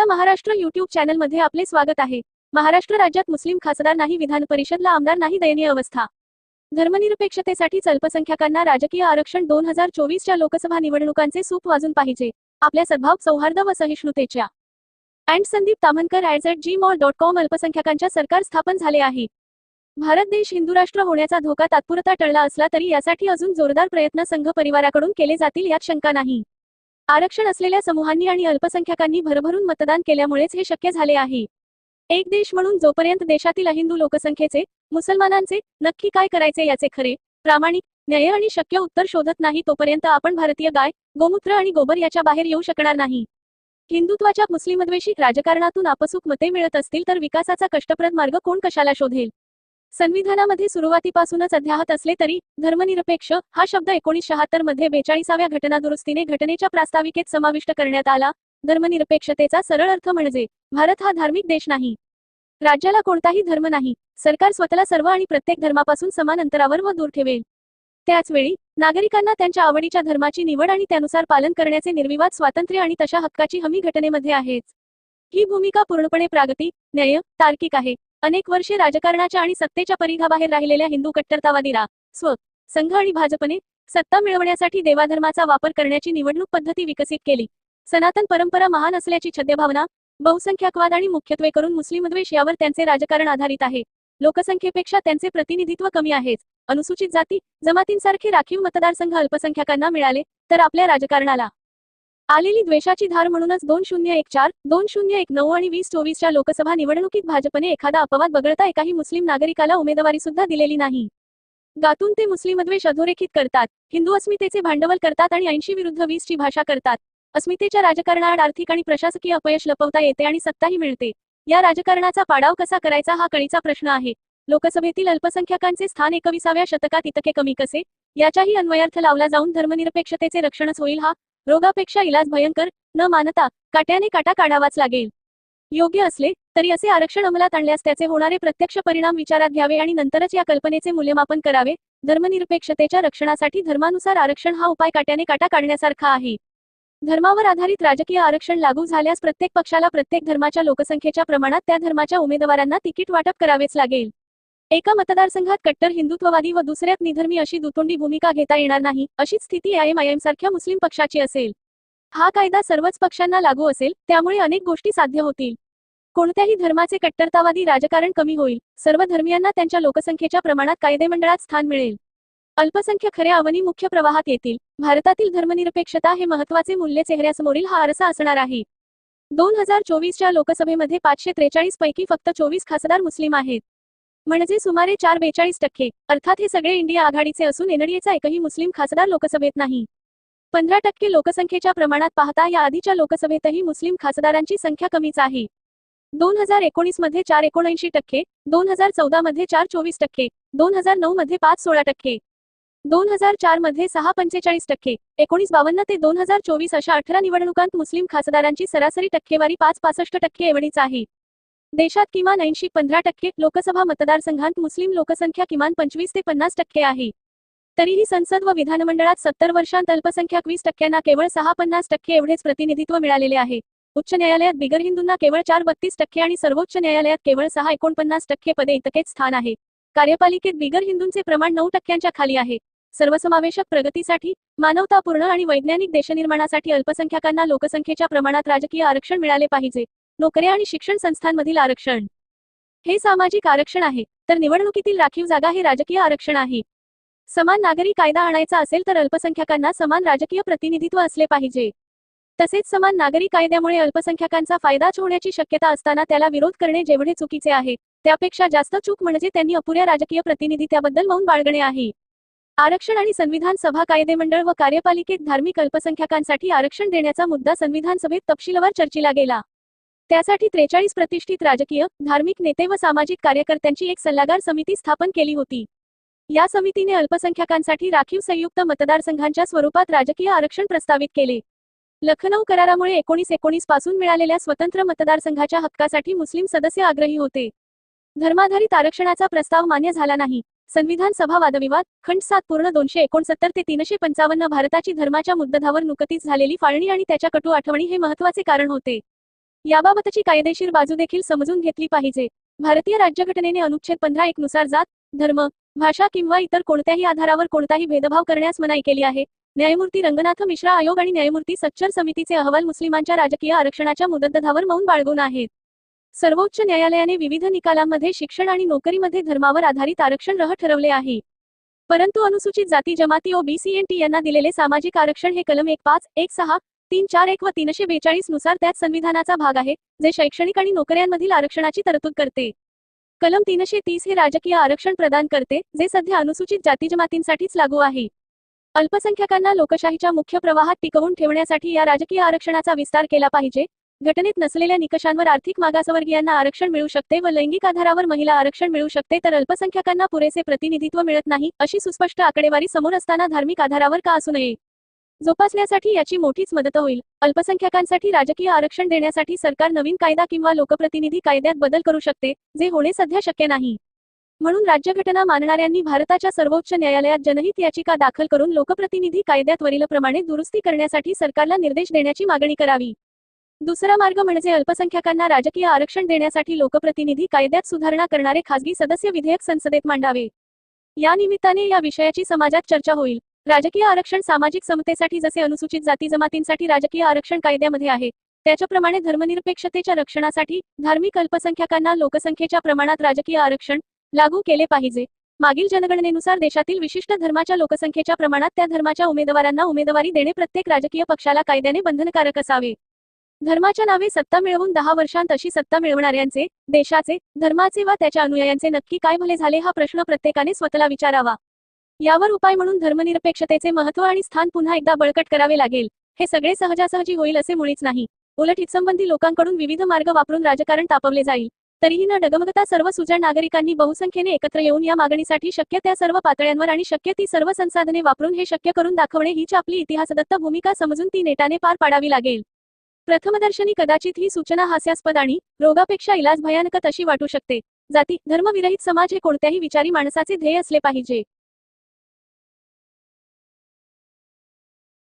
आपला महाराष्ट्र युट्यूब चॅनलमध्ये आपले स्वागत आहे. महाराष्ट्र राज्यात मुस्लिम खासदार नाही विधान परिषदला आमदार नाही दयनीय अवस्था. धर्मनिरपेक्षतेसाठी अल्पसंख्याकांना राजकीय आरक्षण दोन हजार चोवीसच्या लोकसभा निवडणुकांचे सूप वाजून पाहिजे. आपल्या सद्भाव सौहार्द व सहिष्णुतेच्या. And Sandeep Tamankar at G mall dot com अल्पसंख्याकांच्या सरकार स्थापन झाले आहे. भारत देश हिंदू राष्ट्र होण्याचा धोका तात्पुरता टळला असला तरी यासाठी अजून जोरदार प्रयत्न संघ परिवाराकडून केले जातील यात शंका नाही. आरक्षण असलेल्या समूहांनी आणि अल्पसंख्याकांनी भरभरून मतदान केल्यामुळेच हे शक्य झाले आहे. एक देश म्हणून जोपर्यंत देशातील हिंदू लोकसंख्येचे मुसलमानांचे नक्की काय करायचे याचे खरे प्रामाणिक न्याय आणि शक्य उत्तर शोधत नाही तोपर्यंत आपण भारतीय गाय गोमूत्र आणि गोबर याच्या बाहेर येऊ शकणार नाही. हिंदुत्वाच्या मुस्लिमद्वेषिक राजकारणातून आपसूक मते मिळत असतील तर विकासाचा कष्टप्रद मार्ग कोण कशाला शोधेल? संविधानामध्ये सुरुवातीपासूनच अध्याहत असले तरी धर्मनिरपेक्ष हा शब्द एकोणीस शहात्तरमध्ये बेचाळीसाव्या घटनादुरुस्तीने घटनेच्या प्रास्ताविकेत समाविष्ट करण्यात आला. धर्मनिरपेक्षतेचा सरळ अर्थ म्हणजे भारत हा धार्मिक देश नाही. राज्याला कोणताही धर्म नाही. सरकार स्वतःला सर्व आणि प्रत्येक धर्मापासून समान अंतरावर व दूर ठेवेल. त्याचवेळी नागरिकांना त्यांच्या आवडीच्या धर्माची निवड आणि त्यानुसार पालन करण्याचे निर्विवाद स्वातंत्र्य आणि तशा हक्काची हमी घटनेमध्ये आहेच. ही भूमिका पूर्णपणे प्रागतिक न्याय तार्किक आहे. अनेक वर्षे राजकारणाच्या आणि सत्तेच्या परिघाबाहेर राहिलेल्या हिंदू कट्टरतावादीला स्व संघ आणि भाजपने सत्ता मिळवण्यासाठी देवाधर्माचा वापर करण्याची निवडणूक पद्धती विकसित केली. सनातन परंपरा महान असल्याची छद्यभावना बहुसंख्याकवाद आणि मुख्यत्वे करून मुस्लिमद्वेष यावर त्यांचे राजकारण आधारित आहे. लोकसंख्येपेक्षा त्यांचे प्रतिनिधित्व कमी आहेच अनुसूचित जाती जमातींसारखे राखीव मतदारसंघ अल्पसंख्याकांना मिळाले तर आपल्या राजकारणाला आलेली द्वेषाची धार म्हणूनच दोन शून्य एक चार दोन शून्य एक नऊ आणि वीस चोवीसच्या लोकसभा निवडणुकीत भाजपने एखादा अपवाद वगळता एकाही मुस्लिम नागरिकाला उमेदवारी सुद्धा दिलेली नाही. गातून ते मुस्लिमद्वेष अधोरेखित करतात हिंदू अस्मितेचे भांडवल करतात आणि ऐंशी विरुद्ध वीस ची भाषा करतात. अस्मितेच्या राजकारणात आर्थिक आणि प्रशासकीय अपयश लपवता येते आणि सत्ताही मिळते. या राजकारणाचा पाडाव कसा करायचा हा कळीचा प्रश्न आहे. लोकसभेतील अल्पसंख्याकांचे स्थान एकविसाव्या शतकात इतके कमी कसे? याच्याही अन्वयार्थ लावला जाऊन धर्मनिरपेक्षतेचे रक्षणच होईल हा रोगापेक्षा इलाज भयंकर न मानता काट्याने काटा काढावाच लागेल. योग्य असले तरी असे आरक्षण अंमलात आणल्यास त्याचे होणारे प्रत्यक्ष परिणाम विचारात घ्यावे आणि नंतरच या कल्पनेचे मूल्यमापन करावे. धर्मनिरपेक्षतेच्या रक्षणासाठी धर्मानुसार आरक्षण हा उपाय काट्याने काटा काढण्यासारखा आहे. धर्मावर आधारित राजकीय आरक्षण लागू झाल्यास प्रत्येक पक्षाला प्रत्येक धर्माच्या लोकसंख्येच्या प्रमाणात त्या धर्माच्या उमेदवारांना तिकीट वाटप करावेच लागेल. एका मतदारसंघात कट्टर हिंदुत्ववादी व दुसऱ्यात निधर्मी अशी दुतोंडी भूमिका घेता येणार नाही अशीच स्थिती आयएमआयएम सारख्या मुस्लिम पक्षाची असेल. हा कायदा सर्वच पक्षांना लागू असेल त्यामुळे अनेक गोष्टी साध्य होतील. कोणत्याही धर्माचे कट्टरतावादी राजकारण कमी होईल सर्व धर्मियांना त्यांच्या लोकसंख्येच्या प्रमाणात कायदेमंडळात स्थान मिळेल. अल्पसंख्य खऱ्या अवनी मुख्य प्रवाहात येतील भारतातील धर्मनिरपेक्षता हे महत्त्वाचे मूल्य चेहऱ्यासमोरील हा आरसा असणार आहे. दोन हजार चोवीसच्या लोकसभेमध्ये पाचशे त्रेचाळीस पैकी फक्त चोवीस खासदार मुस्लिम आहेत. म्हणजे सुमारे चार बेचाळीस टक्के. अर्थात हे सगळे इंडिया आघाडीचे असून एनडीएचा एकही मुस्लिम खासदार लोकसभेत नाही. पंधरा टक्के लोकसंख्येच्या प्रमाणात पाहता या आधीच्या लोकसभेतही मुस्लिम खासदारांची संख्या कमीच आहे. दोन हजार एकोणीसमध्ये चार एकोणऐंशी टक्के दोन हजार चौदा मध्ये चार चोवीस टक्के दोन हजार नऊ मध्ये पाच सोळा टक्के. दोन हजार चारमध्ये सहा पंचेचाळीस टक्के एकोणीस बावन्न ते दोन हजार चोवीस अशा अठरा निवडणुकांत मुस्लिम खासदारांची सरासरी टक्केवारी पाच पासष्ट टक्के एवढीच आहे. देशात किमान ऐंशी पंधरा टक्के लोकसभा मतदारसंघात मुस्लिम लोकसंख्या किमान पंचवीस ते पन्नास टक्के आहे. तरीही संसद व विधानमंडळात सत्तर वर्षांत अल्पसंख्याक वीस टक्क्यांना केवळ सहा पन्नास टक्के एवढेच प्रतिनिधित्व मिळालेले आहे. उच्च न्यायालयात बिगर हिंदूंना केवळ चार बत्तीस टक्के आणि सर्वोच्च न्यायालयात केवळ सहा एकोणपन्नास टक्के पदे इतकेच स्थान आहे. कार्यपालिकेत बिगर हिंदूंचे प्रमाण नऊ टक्क्यांच्या खाली आहे. सर्वसमावेशक प्रगतीसाठी मानवतापूर्ण आणि वैज्ञानिक देशनिर्माणासाठी अल्पसंख्याकांना लोकसंख्येच्या प्रमाणात राजकीय आरक्षण मिळाले पाहिजे. नोकऱ्या आणि शिक्षण संस्थांमधील आरक्षण. हे सामाजिक आरक्षण आहे तर निवडणुकीतील राखीव जागा हे राजकीय आरक्षण आहे. समान नागरी कायदा आणायचा असेल तर अल्पसंख्याकांना समान राजकीय प्रतिनिधित्व असले पाहिजे. तसेच समान नागरी कायद्यामुळे अल्पसंख्याकांचा फायदाच होण्याची शक्यता असताना त्याला विरोध करणे जेवढे चुकीचे आहे त्यापेक्षा जास्त चूक म्हणजे त्यांनी अपुऱ्या राजकीय प्रतिनिधित्वाबद्दल मौन बाळगणे आहे. आरक्षण आणि संविधान सभा कायदेमंडळ व कार्यपालिकेत धार्मिक अल्पसंख्याकांसाठी आरक्षण देण्याचा मुद्दा संविधान सभेत तपशीलवार चर्चेला गेला. त्यासाठी त्रेचाळीस प्रतिष्ठित राजकीय धार्मिक नेते व सामाजिक कार्यकर्त्यांची एक सल्लागार समिती स्थापन केली होती. या समितीने अल्पसंख्याकांसाठी राखीव संयुक्त मतदारसंघांच्या स्वरूपात राजकीय आरक्षण प्रस्तावित केले. लखनौ करारामुळे एकोणीस एकोणीसपासून मिळालेल्या स्वतंत्र मतदारसंघाच्या हक्कासाठी मुस्लिम सदस्य आग्रही होते. धर्माधारित आरक्षणाचा प्रस्ताव मान्य झाला नाही. संविधान सभा वादविवाद खंड सात पूर्ण दोनशे एकोणसत्तर ते तीनशे पंचावन्न भारताची धर्माच्या मुद्दधावर नुकतीच झालेली फाळणी आणि त्याच्या कटू आठवणी हे महत्त्वाचे कारण होते. याबाबतची कायदेशीर बाजू देखील समजून घेतली पाहिजे. भारतीय राज्यघटनेने अनुच्छेद पंधरा एक नुसार जात धर्म भाषा किंवा इतर कोणत्याही आधारावर कोणताही भेदभाव करण्यास मनाई केली आहे. न्यायमूर्ती रंगनाथ मिश्रा आयोग आणि न्यायमूर्ती सच्चर समितीचे अहवाल मुस्लिमांच्या राजकीय आरक्षणाच्या मुदतधावर मौन बाळगून आहेत. सर्वोच्च न्यायालयाने विविध निकालांमध्ये शिक्षण आणि नोकरीमध्ये धर्मावर आधारित आरक्षण रह ठरवले आहे. परंतु अनुसूचित जाती जमाती ओ टी यांना दिलेले सामाजिक आरक्षण हे कलम एक पाच एक सहा तीन चार एक व तीनशे बेचाळीसनुसार त्यात संविधानाचा भाग आहे जे शैक्षणिक आणि नोकऱ्यांमधील आरक्षणाची तरतूद करते. कलम तीनशे तीस हे राजकीय आरक्षण प्रदान करते जे सध्या अनुसूचित जाती जमातींसाठीच लागू आहे. अल्पसंख्याकांना लोकशाहीच्या मुख्य प्रवाहात टिकवून ठेवण्यासाठी या राजकीय आरक्षणाचा विस्तार केला पाहिजे. घटनेत नसलेल्या निकषांवर आर्थिक मागासवर्गीयांना आरक्षण मिळू शकते व लैंगिक आधारावर महिला आरक्षण मिळू शकते तर अल्पसंख्याकांना पुरेसे प्रतिनिधित्व मिळत नाही अशी सुस्पष्ट आकडेवारी समोर असताना धार्मिक आधारावर का असू नये? जोपासण्यासाठी याची मोठीच मदत होईल. अल्पसंख्याकांसाठी राजकीय आरक्षण देण्यासाठी सरकार नवीन कायदा किंवा लोकप्रतिनिधी कायद्यात बदल करू शकते जे होणे सध्या शक्य नाही. म्हणून राज्यघटना मानणाऱ्यांनी भारताच्या सर्वोच्च न्यायालयात जनहित याचिका दाखल करून लोकप्रतिनिधी कायद्यात वरीलप्रमाणे दुरुस्ती करण्यासाठी सरकारला निर्देश देण्याची मागणी करावी. दुसरा मार्ग म्हणजे अल्पसंख्याकांना राजकीय आरक्षण देण्यासाठी लोकप्रतिनिधी कायद्यात सुधारणा करणारे खासगी सदस्य विधेयक संसदेत मांडावे. या निमित्ताने या विषयाची समाजात चर्चा होईल. राजकीय आरक्षण सामाजिक समतेसाठी जसे अनुसूचित जाती जमातींसाठी राजकीय आरक्षण कायद्यामध्ये आहे त्याच्याप्रमाणे धर्मनिरपेक्षतेच्या रक्षणासाठी धार्मिक अल्पसंख्याकांना लोकसंख्येच्या प्रमाणात राजकीय आरक्षण लागू केले पाहिजे. मागील जनगणनेनुसार देशातील विशिष्ट धर्माच्या लोकसंख्येच्या प्रमाणात त्या धर्माच्या उमेदवारांना उमेदवारी देणे प्रत्येक राजकीय पक्षाला कायद्याने बंधनकारक असावे. धर्माच्या नावे सत्ता मिळवून दहा वर्षांत अशी सत्ता मिळवणाऱ्यांचे देशाचे धर्माचे वा त्याच्या अनुयायांचे नक्की काय भले झाले हा प्रश्न प्रत्येकाने स्वतःला विचारावा. यावर उपाय म्हणून धर्मनिरपेक्षतेचे महत्त्व आणि स्थान पुन्हा एकदा बळकट करावे लागेल. हे सगळे सहजासहजी होईल असे मुळीच नाही. उलट हितसंबंधी लोकांकडून विविध मार्ग वापरून राजकारण तापवले जाईल. तरीही न डगमगता सर्व सुजाण नागरिकांनी बहुसंख्येने एकत्र येऊन या मागणीसाठी शक्य त्या सर्व पातळ्यांवर आणि शक्य ती सर्व संसाधने वापरून हे शक्य करून दाखवणे हीच आपली इतिहासदत्त भूमिका समजून ती नेटाने पार पाडावी लागेल. प्रथमदर्शनी कदाचित ही सूचना हास्यास्पद आणि रोगापेक्षा इलाज भयानक अशी वाटू शकते. जाती धर्मविरहित समाज हे कोणत्याही विचारी माणसाचे ध्येय असले पाहिजे.